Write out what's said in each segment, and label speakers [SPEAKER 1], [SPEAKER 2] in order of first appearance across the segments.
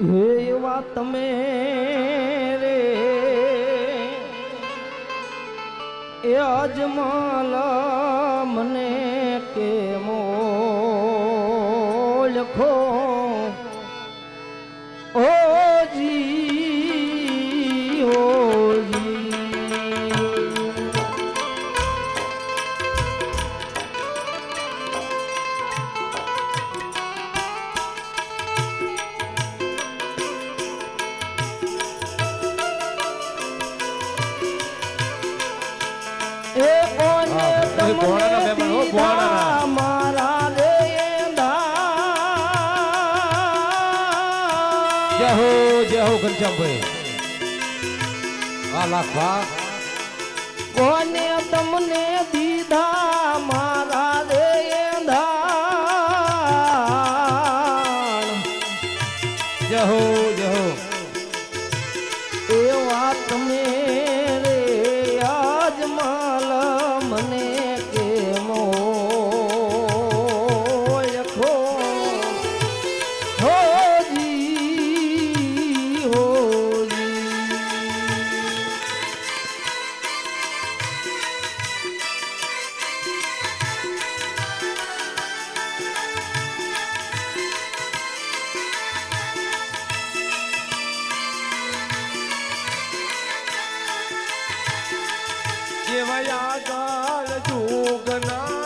[SPEAKER 1] હે એવા તમે રે. એ અજમાલા મને
[SPEAKER 2] જય હો જય હો ઘનશ્યામભાઈ. વાહ લાખ
[SPEAKER 1] કોને તમને દીધા
[SPEAKER 2] મયા કાળ જોગના.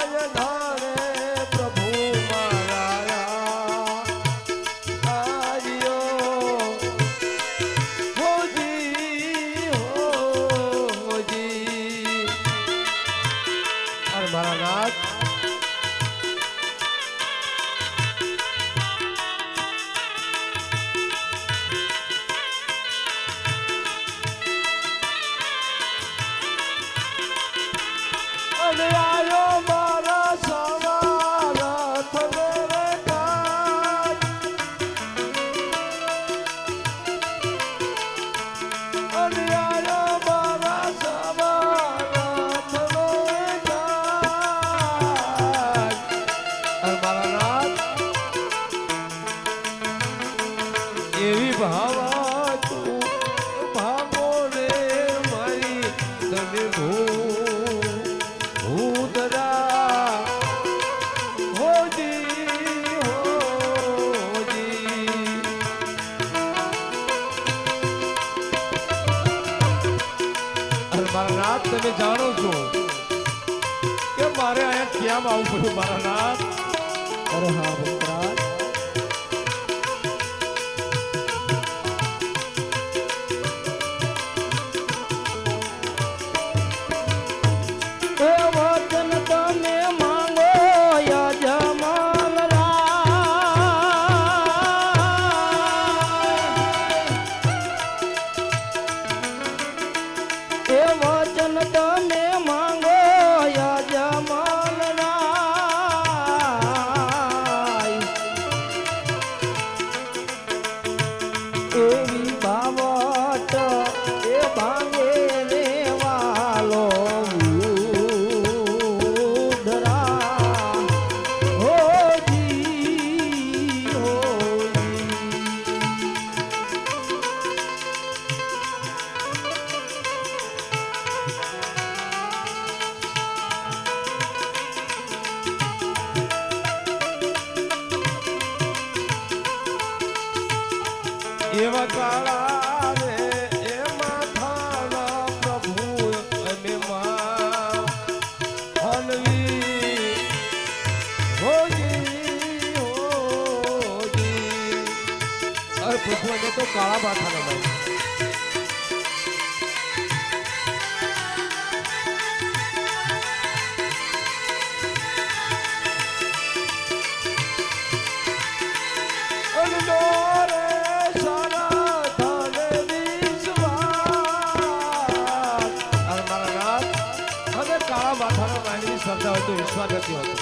[SPEAKER 2] તો વિશ્વાસ નથી હોતો.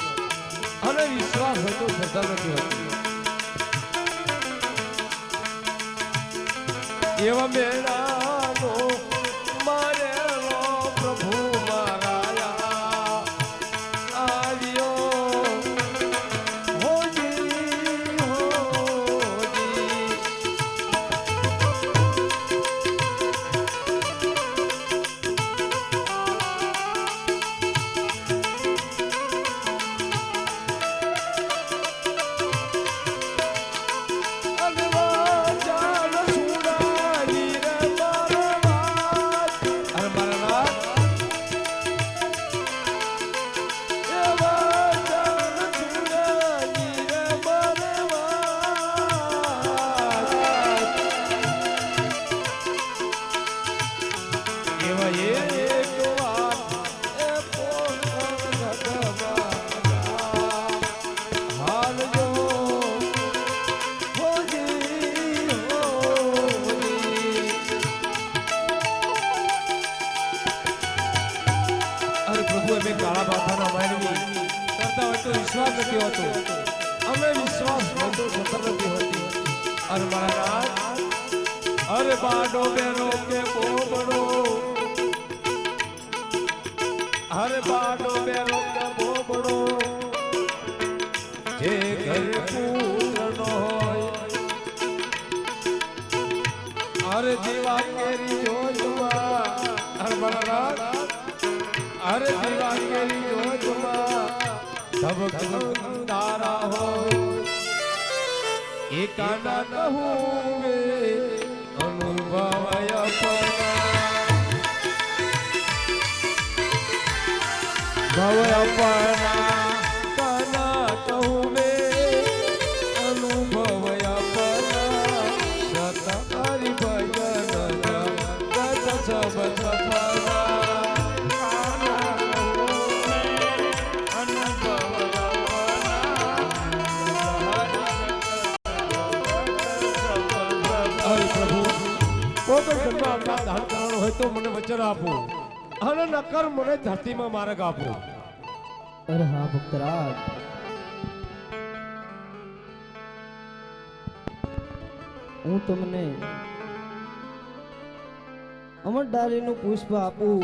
[SPEAKER 2] અને વિશ્વાસ હોય તો શ્રદ્ધા નથી હોતી. એવા મેળા વિશ્વાસ નથી હોતો અમે વિશ્વાસ હોતો સતર નથી હોતી અને મારા રાજ અરે બાડો બેનો કે બોબડો અરે બાડો બેનો કે બોબડો જે ઘરે પુત્ર નો હોય અરે દીવા કેરી જોજમાં અરે મારા રાજ અરે દીવા કેરી જોજમાં ધબક તારા હો એકાના કહું વે અનુભવય ભવય પરના કાના આપો અને નકર મને ધરતીમાં માર્ગ આપો.
[SPEAKER 1] અરે હા, ભક્તરાજ. હું તમને અમર ડાલીનું પુષ્પ આપું.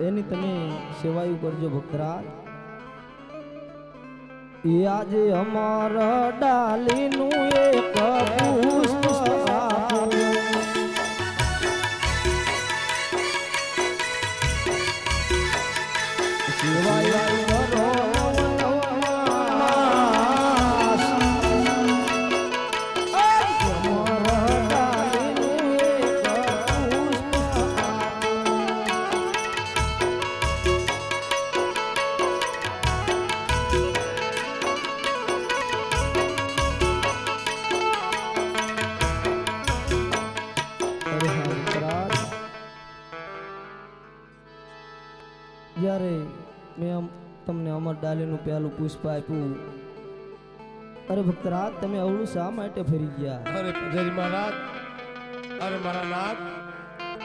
[SPEAKER 1] એની તમે સેવાયું કરજો ભક્તરાજ. આજે અમારા ડાલીનું એક અમર ડાલીનું પહેલું પુષ્પ આપ્યું. અરે ભક્તરાજ તમે અવળું શા માટે ફરી ગયા?
[SPEAKER 2] અરે પૂજારી મહારાજ અરે મારા નાથ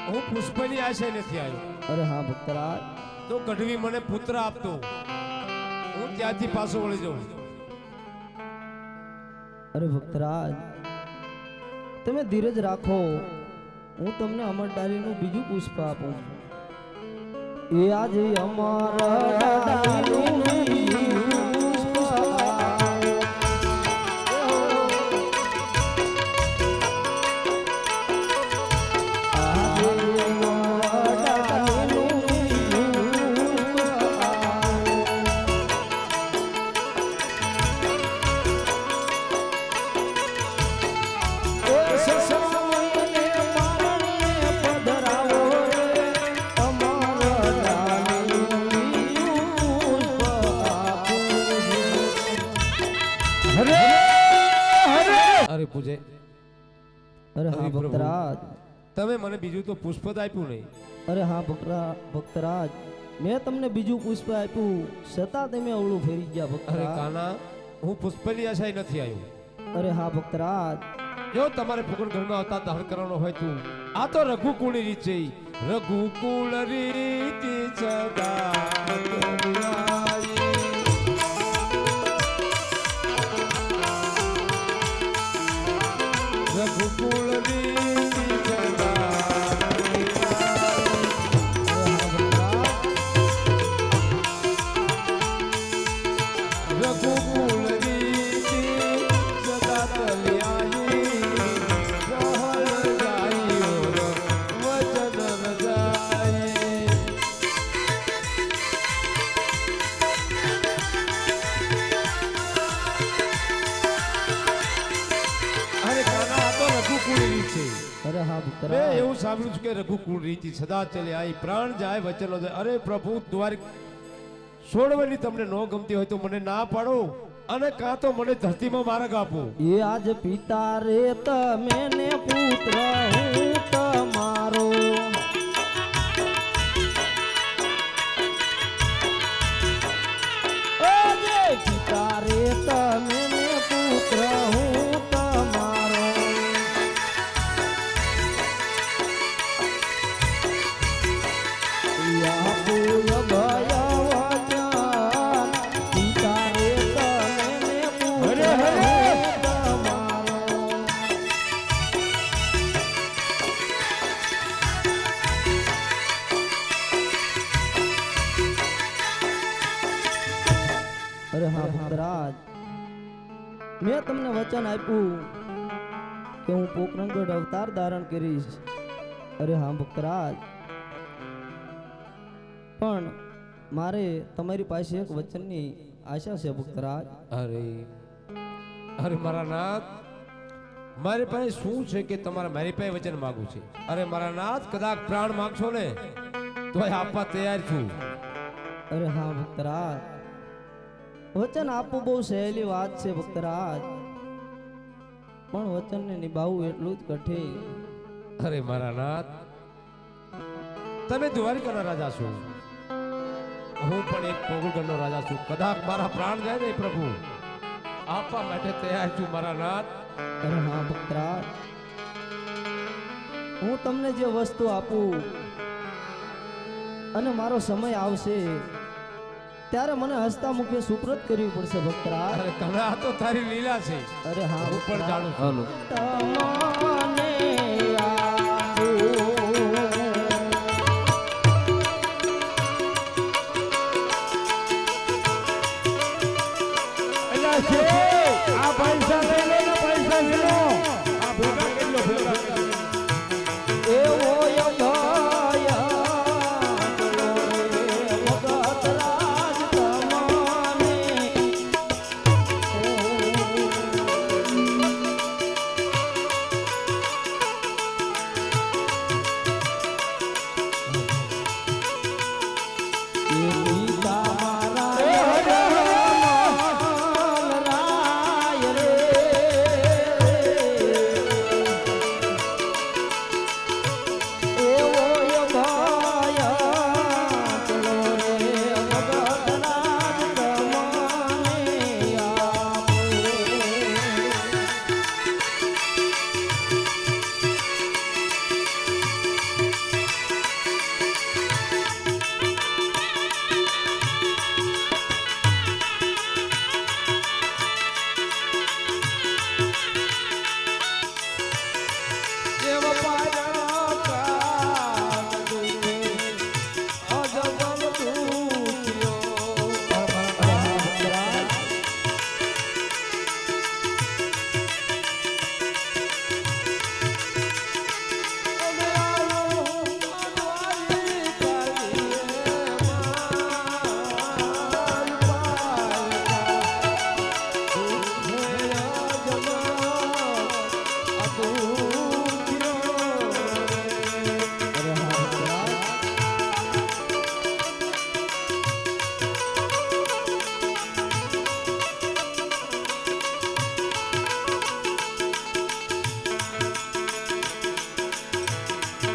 [SPEAKER 2] હું પુષ્પની આશય નથી આવ્યો.
[SPEAKER 1] અરે હા ભક્તરાજ
[SPEAKER 2] તો કઢવી મને પુત્ર આપતો. હું ત્યાંથી પાછો વળી જાઉં.
[SPEAKER 1] અરે ભક્તરાજ તમે ધીરજ રાખો. હું તમને અમર ડાલીનું બીજું પુષ્પ આપું. એ આજે અમર ડાલીનું
[SPEAKER 2] મને બીજું તો પુષ્પ જ આપ્યું નહીં.
[SPEAKER 1] અરે હા ભક્તરા ભક્તરાજ મેં તમને બીજું પુષ્પ આપ્યું. છતાં તમે અવળું ફેરી ગયા
[SPEAKER 2] અરે કાના હું પુષ્પની આશાય નથી આવ્યો.
[SPEAKER 1] અરે હા ભક્તરાજ.
[SPEAKER 2] જો તમારે ફુગણ ઘરમાં હતા દહન કરવાનો હોય તો આ તો રઘુકુળની રીત છે રઘુકુળ રીત સદા રઘુકુળ સદા ચલે આઈ પ્રાણ જાય વચનો જાય અરે પ્રભુ, દ્વાર છોડવાની તમને ન ગમતી હોય તો મને ના પાડો અને કાં તો મને ધરતીમાં માર્ગ આપો.
[SPEAKER 1] એ આજ પિતા રે, તમે પુત્ર, હું તમારો મેં તમને વચન આપ્યું કે હું પોકરણગઢ અવતાર ધારણ કરીશ. અરે હા ભક્તરાજ પણ મારે તમારી પાસે એક વચનની આશા છે ભક્તરાજ
[SPEAKER 2] અરે અરે મારા નાથ મારી પાસે શું છે કે તમારે મારી પાસે વચન માગું છે? અરે મારા નાથ કદાચ પ્રાણ માગશો ને તો આપવા તૈયાર છું.
[SPEAKER 1] અરે હા ભક્તરાજ વચન આપવું બહુ સહેલી વાત છે ભક્તરાજ. પણ વચનને નિભાવવું એટલું જ કઠિન.
[SPEAKER 2] અરે મારા નાથ તમે દ્વારિકાના રાજા છો. હું પણ એક પોગલગઢનો રાજા છું. કદાચ મારા પ્રાણ જાય ને પ્રભુ. આપવા માટે તૈયાર છું મારા નાથ.
[SPEAKER 1] અરે હા ભક્તરાજ. હું તમને જે વસ્તુ આપું અને મારો સમય આવશે ત્યારે મને હસતા મુખે સુપ્રત કરવી પડશે ભક્તરા.
[SPEAKER 2] અરે કલા તો તારી લીલા છે.
[SPEAKER 1] અરે હા
[SPEAKER 2] ઉપર જાણું હાલો
[SPEAKER 1] તમને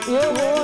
[SPEAKER 1] એવો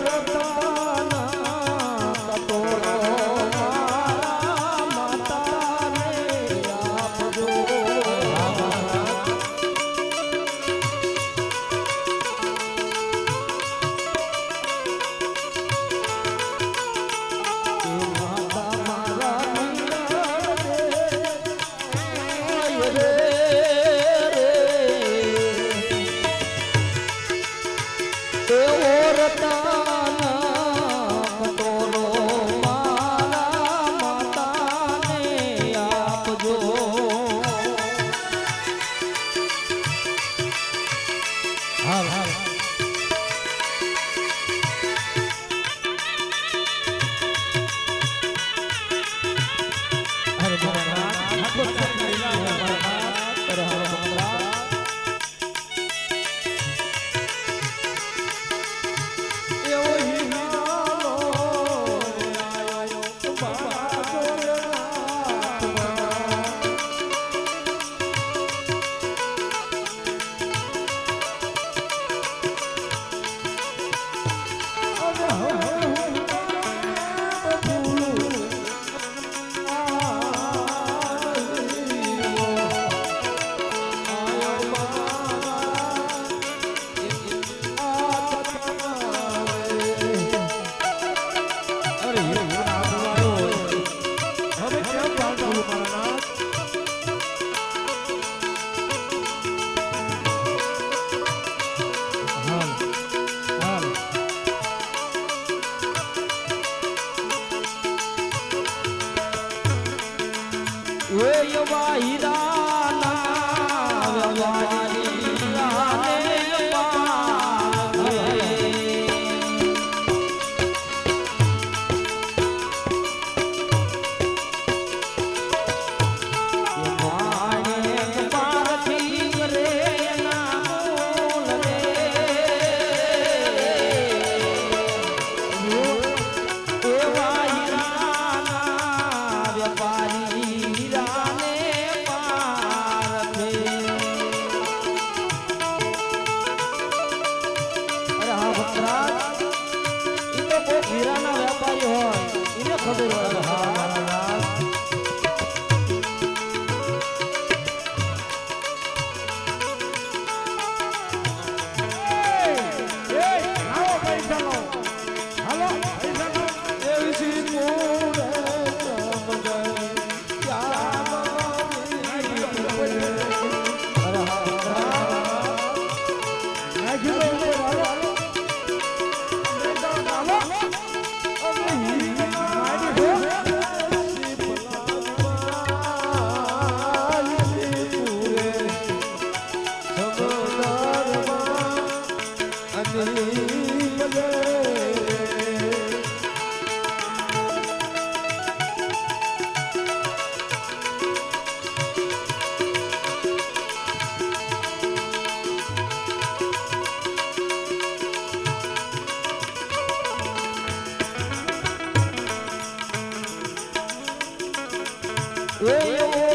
[SPEAKER 1] એ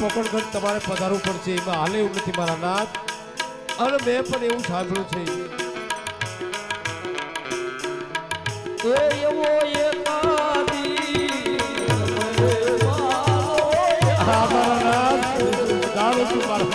[SPEAKER 1] પોકણગઢ તમારે પધારવું પડશે. એમાં હાલે એવું નથી મારા નાથ. અને મેં પણ એવું સાંભળ્યું છે. મારા નાથ. દાડો છું મારા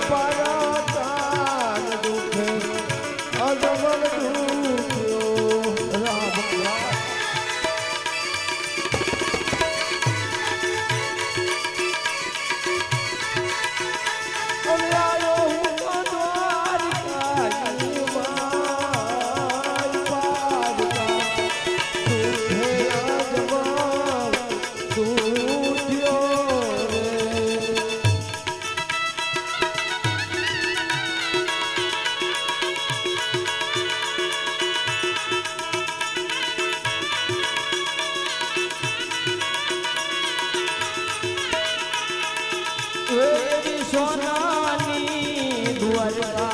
[SPEAKER 2] Father. સોનાની દ્વારકા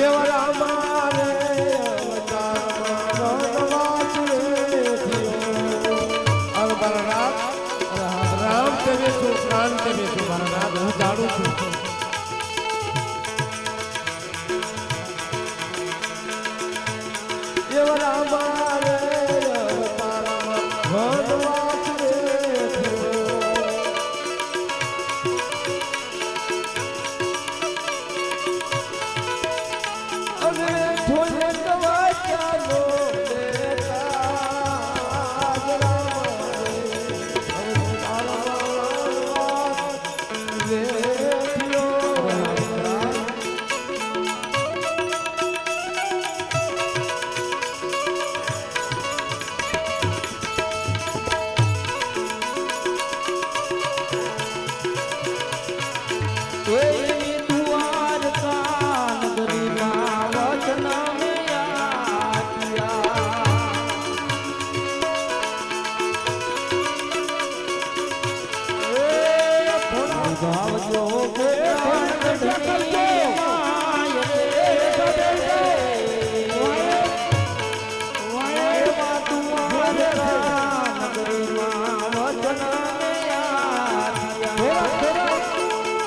[SPEAKER 2] એવા